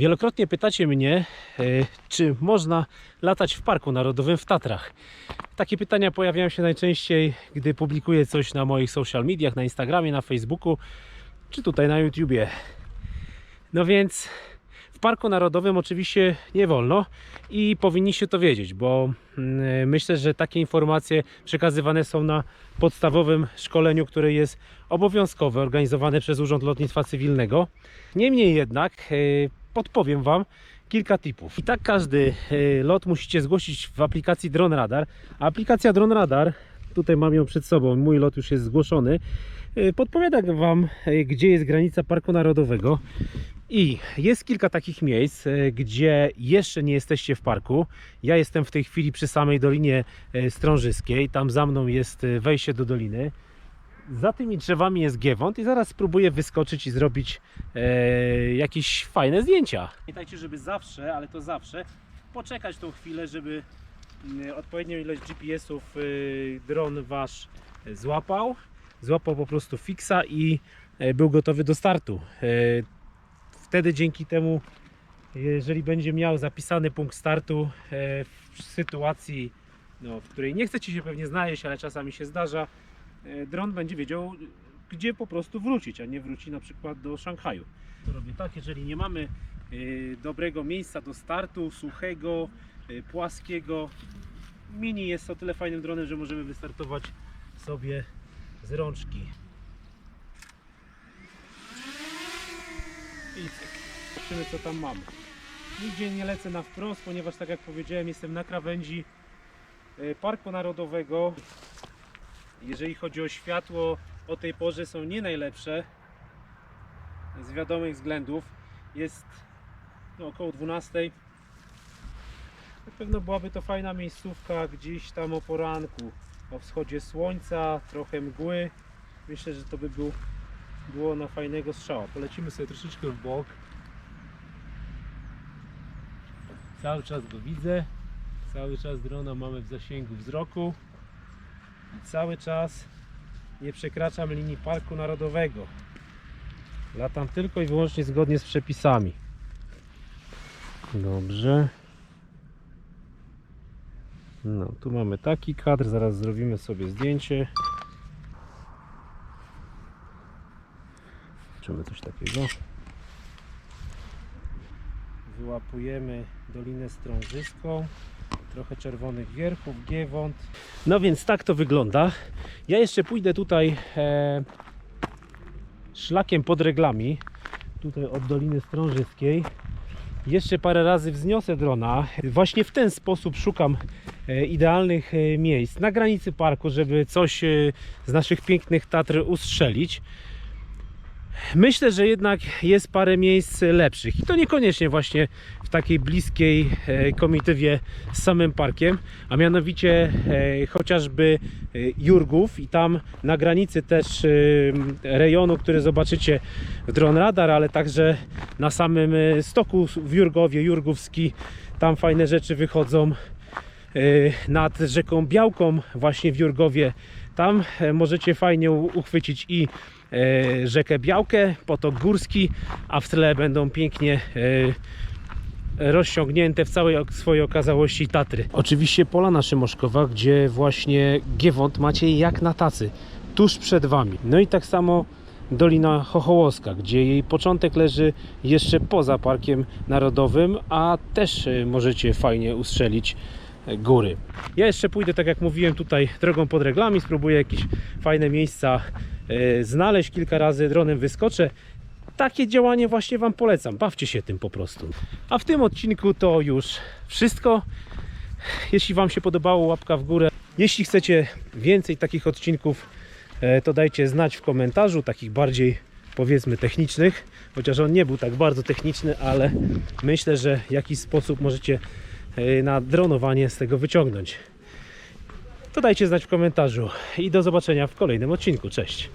Wielokrotnie pytacie mnie, e, czy można latać w Parku Narodowym w Tatrach. Takie pytania pojawiają się najczęściej, gdy publikuję coś na moich social mediach, na Instagramie, na Facebooku, czy tutaj na YouTubie. No więc w Parku Narodowym oczywiście nie wolno i powinniście to wiedzieć, bo mm, myślę, że takie informacje przekazywane są na podstawowym szkoleniu, które jest obowiązkowe, organizowane przez Urząd Lotnictwa Cywilnego. Niemniej jednak e, podpowiem Wam kilka tipów. I tak każdy e, lot musicie zgłosić w aplikacji Drone Radar. Aplikacja Drone Radar, tutaj mam ją przed sobą, mój lot już jest zgłoszony, e, podpowiada Wam, e, gdzie jest granica Parku Narodowego. I jest kilka takich miejsc, gdzie jeszcze nie jesteście w parku. Ja jestem w tej chwili przy samej Dolinie Strążyskiej. Tam za mną jest wejście do doliny. Za tymi drzewami jest Giewont i zaraz spróbuję wyskoczyć i zrobić e, jakieś fajne zdjęcia. Pamiętajcie, żeby zawsze, ale to zawsze, poczekać tą chwilę, żeby mm, odpowiednią ilość GPS-ów y, dron wasz złapał. Złapał po prostu fixa i e, był gotowy do startu. E, Wtedy dzięki temu, jeżeli będzie miał zapisany punkt startu e, w sytuacji, no, w której nie chcecie się pewnie znaleźć, ale czasami się zdarza, dron będzie wiedział, gdzie po prostu wrócić, a nie wróci na przykład do Szanghaju. To robię tak, jeżeli nie mamy e, dobrego miejsca do startu, suchego, e, płaskiego, mini jest o tyle fajnym dronem, że możemy wystartować sobie z rączki. I cyk. Zobaczymy co tam mamy. Nigdzie nie lecę na wprost, ponieważ tak jak powiedziałem jestem na krawędzi e, Parku Narodowego. Jeżeli chodzi o światło, o tej porze są nie najlepsze z wiadomych względów. Jest no, około 12. Na pewno byłaby to fajna miejscówka gdzieś tam o poranku, o wschodzie słońca, trochę mgły. Myślę, że to by był, było na fajnego strzała. Polecimy sobie troszeczkę w bok. Cały czas go widzę. Cały czas drona mamy w zasięgu wzroku. Cały czas nie przekraczam linii Parku Narodowego. Latam tylko i wyłącznie zgodnie z przepisami. Dobrze. No, tu mamy taki kadr, zaraz zrobimy sobie zdjęcie. Zobaczymy coś takiego. Wyłapujemy Dolinę Strążyską. Trochę czerwonych wierchów, Giewont. No więc tak to wygląda. Ja jeszcze pójdę tutaj e, szlakiem pod reglami. Tutaj od Doliny Strążyskiej. Jeszcze parę razy wzniosę drona. Właśnie w ten sposób szukam e, idealnych e, miejsc na granicy parku, żeby coś e, z naszych pięknych Tatr ustrzelić. Myślę, że jednak jest parę miejsc lepszych i to niekoniecznie właśnie w takiej bliskiej e, komitywie z samym parkiem, a mianowicie e, chociażby e, Jurgów i tam na granicy też rejonu, który zobaczycie w Drone Radar, ale także na samym stoku w Jurgowie, Jurgówski, tam fajne rzeczy wychodzą nad rzeką Białką właśnie w Jurgowie. Tam e, możecie fajnie uchwycić i e, rzekę Białkę, potok górski, a w tle będą pięknie e, rozciągnięte w całej swojej okazałości Tatry. Oczywiście Polana Szymoszkowa, gdzie właśnie Giewont macie jak na tacy, tuż przed Wami. No i tak samo Dolina Chochołowska, gdzie jej początek leży jeszcze poza Parkiem Narodowym, a też możecie fajnie ustrzelić góry. Ja jeszcze pójdę, tak jak mówiłem, tutaj drogą pod reglami, spróbuję jakieś fajne miejsca e, znaleźć, kilka razy dronem wyskoczę. Takie działanie właśnie Wam polecam. Bawcie się tym po prostu. A w tym odcinku to już wszystko. Jeśli Wam się podobało, łapka w górę. Jeśli chcecie więcej takich odcinków, e, to dajcie znać w komentarzu, takich bardziej powiedzmy technicznych, chociaż on nie był tak bardzo techniczny, ale myślę, że w jakiś sposób możecie E, na dronowanie z tego wyciągnąć. To dajcie znać w komentarzu i do zobaczenia w kolejnym odcinku. Cześć!